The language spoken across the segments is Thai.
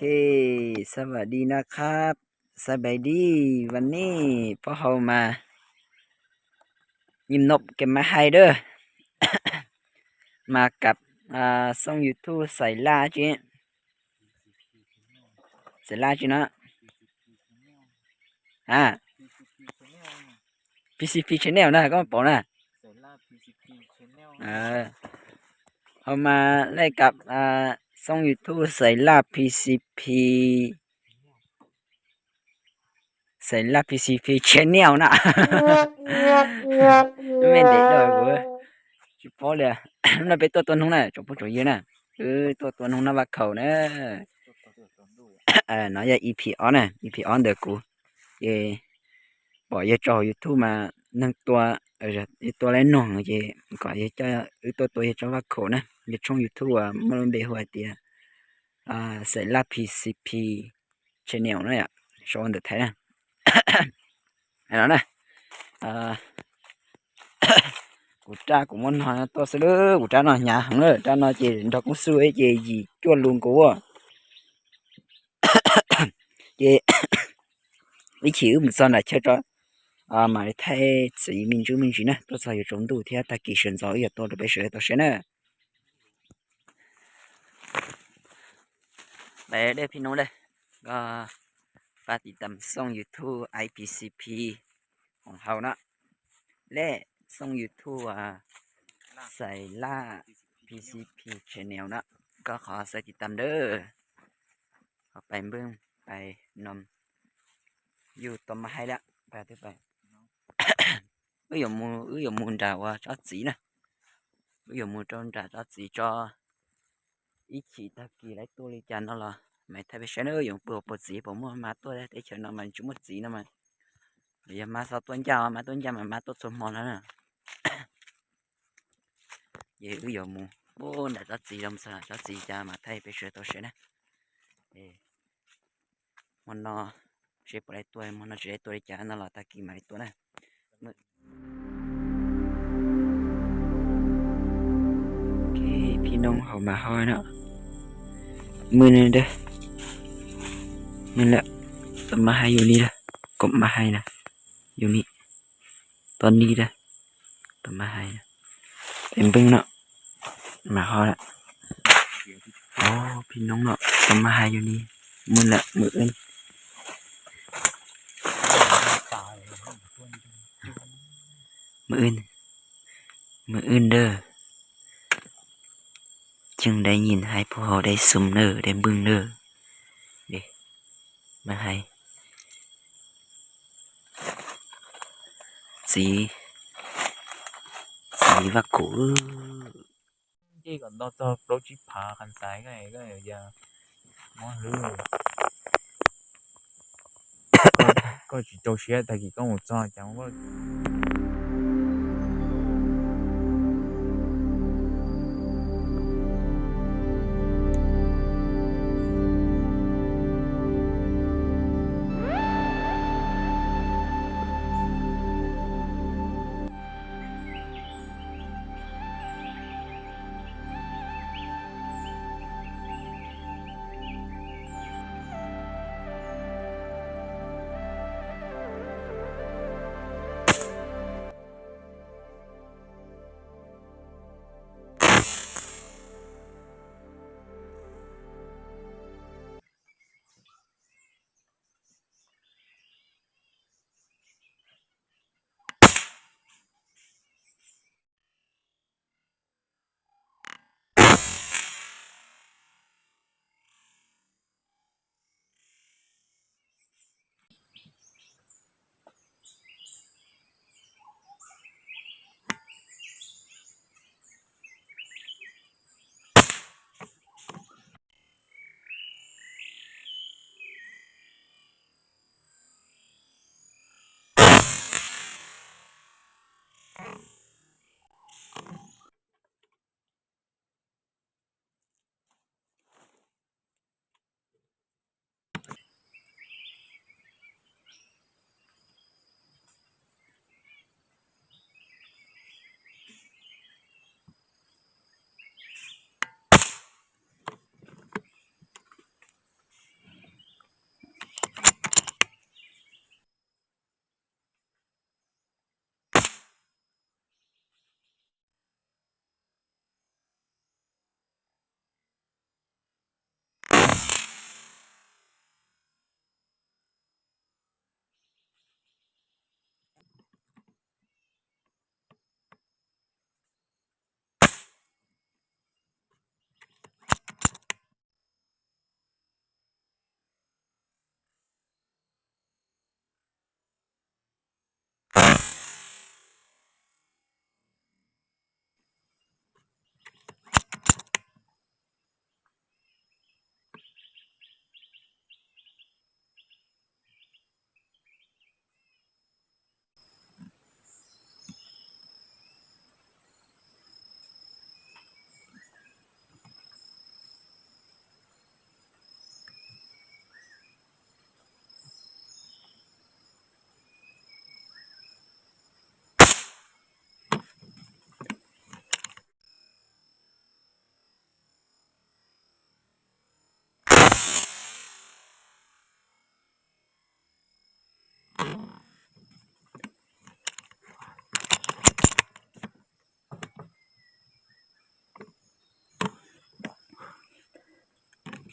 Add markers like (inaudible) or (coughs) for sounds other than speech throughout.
เค สวัสดีนะครับสบายดีวันนี้พ่อเขามา ยิมนบเก็บมาให้เด้อมากับ อ่าส่งยูทูบใส่ล่าจีใส่ล่าจีนะอ่า p ี p ี h ช n แนลนะก็บอกนะเออเขามาไล่กับ อ่าช่อง YouTube ใส่ลา PCP ใส่ลา PCP Channel นะไม่ได้ดอกกูจุพอเลยนั่นเป็นตัวตนของน่ะจุพอจุยนะเออตัวตนของน่ะว่าเขานะเออน้อย EP on นะ EP on เด็กกูเย่บอกเย่จอ YouTube มานั่งตัวเออตัวแรกหน่องเย่ก่อนเย่จะตัวตัวเย่จะว่าเขานะ nhật trong youtube à mà lên bề hoài tiền à sẽ là pcp channel này ạ cho anh được thấy nè đó nè à của cha cũng muốn hoa tôi sẽ đỡ của cha nói nhà hẳn rồi cha nói chỉ nó cũng xưa ấy gì gì cho luôn à chị ý chịu mình sao là chơi cho à mà thấy chỉ mình chú mình chỉ nè tôi sao hiểu trốn đủ thì ta kỳ sơn gió giờ tôi được bây giờ tôi sẽ nè ไปเด้พี่น้องเลยก็ปฏติดตามส่อง y ู u t u b e IPCP ของเขานะและส่งยูทูบอ่ะใส่ล่า PCP Channel นะ ก็ขอใส่ติดตามเด้อขอไปเบื้องไปนมอยู่ต้มมาให้ละไปที่ไปเอ้อย่ามูเอ้อย่ามูด่าว่าจอดสีนะเอ้อย่ามูจนด่าจอดสีจอ ý chỉ ta kỳ lấy tôi đi chăn nó là mày thay biết sáng nữa dùng bùa bột gì bỏ mua má tôi đấy để chờ nó mình chúng một gì nó mà bây giờ má sao tuân chào má tuân chào mà má tôi sớm mòn nè, vậy cứ dùng mù, bố đã rất gì làm sao rất gì cha mà thay biết sáng tôi sẽ nè món nó sẽ bỏ lại tôi món nó sẽ tôi đi chăn nó là ta kỳ mày tôi nè น้มเขามาห้อยนะมือนี่เด้อนี่แหละมาให้อยู่นี่เะกบมาให้นะ อยู่นี่ตอนนี้เด้อตอมาให้นะเอ็มเป็นเนาะมาห้อยละอ๋อ พี่น้องเนาะตอมาให้อยู่นี่มือละ มือเอ็นมืออื่นมืออื่นเด้อ chừng đây nhìn hai phù hồ đây sùm nở đây bừng nở để mà hay gì gì và cũ chỉ còn đó cho đó chỉ phá khăn trái cái này cái này giờ món hư, coi (coughs) chỉ trâu xe tại vì có một trò chẳng có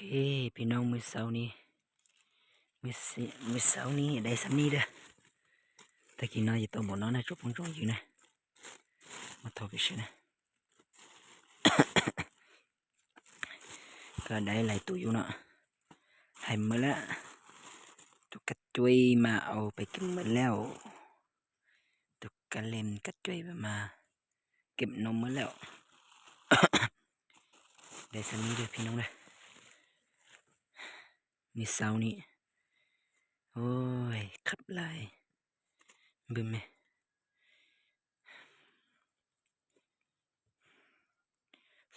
เคพี่น้องมือเสานี้มือมือเสานี้ได้สัมีเด้อตะกี้น้อยอยู่ตัวบนน้อยนะจุบงจงอยู่นะ มาทอกิชนะ ก็ได้ไหลตัวอยู่เนาะหายมาละ ตุกกรจุยมาเอาไปกินหมดแล้ว ตุกกรเล็มกระจุยมา เก็บนมหมดแล้ว ได้สัมีเด้อพี่น้องเด้อมีเสานี่โอ้ยขับไล่บึ้มไหม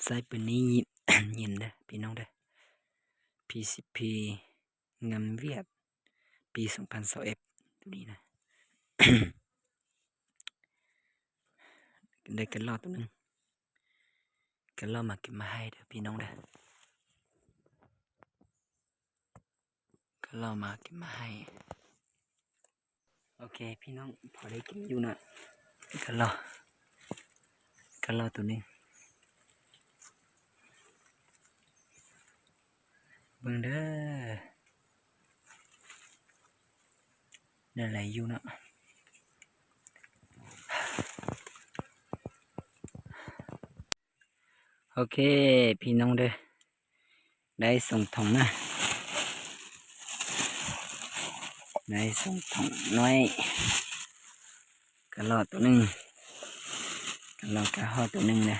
ไซเปนนี้ยินยินได้พี่น้องได้ PCP งามเวียด ปีสองพันสองเอ็ดตัวนี้นะได้กันรอตัวนึงกันรอมาเก็บมาให้เด้อพี่น้องเด้อก็เรามากินมาให้โอเค พี่น้อง พอได้กินอยู่นะก็ราก็ราตัวนึงเบิ่งเด้อได้ไหลอยู่นะโอเค พี่น้องเด้อได้ส่งถงนะในส่งถุงน้อยกระลอตัวหนึ่งกระลอกระหอตัวหนึ่งเลย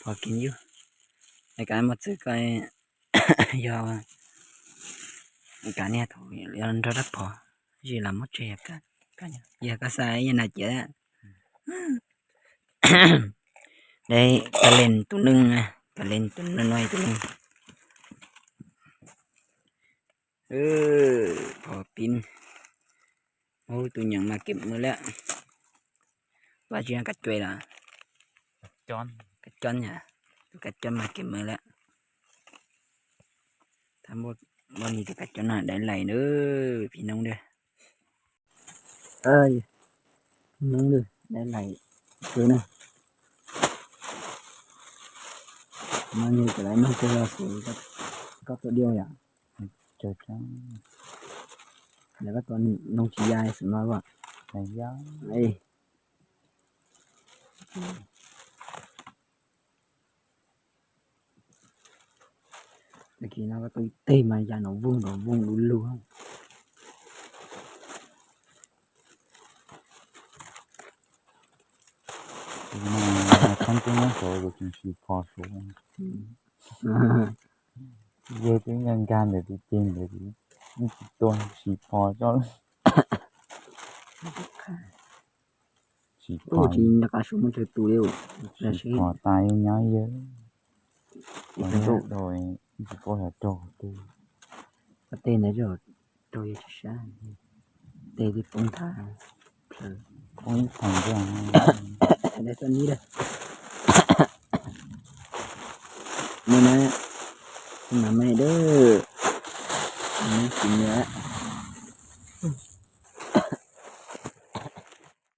พอกินอยู่ในการมาซื้อกันยาวการเนี่ยถูกยันรับพอยี่ลำมัดเจ็บกันกันอยากก็ใส่ยันอาเจี๊ได้กระเล่นตัวหนึ่งนะ cái nó nói pin, talento na no ito lang. Uh, popin. Oh, tu yang makin mula. Baju yang kacau lah. Kacau. Kacau ya. Tu kacau makin mula. bao nhiêu cái cách cho là để lại nữa vì nông đây ơi nông được để lại cứ này nó như cái đấy nó cô là xử các các cái điều nhỉ chờ chờ để các con nông chỉ dài xử nói vậy này giá đây khi nào nó cái tê mà già nó vuông nó vuông luôn luôn không Tanking also we can see partial ones. Vừa cái ngăn can để đi trên để đi toàn chỉ phò cho chỉ phò chỉ là cả số một trời tù đều chỉ phò tay nhói dữ còn tụ rồi chỉ có là trò tù có tên là rồi tôi sẽ sáng tên thì cũng thả con thằng ra đây tôi nghĩ đây มาอนะ้มาไม่เด้อ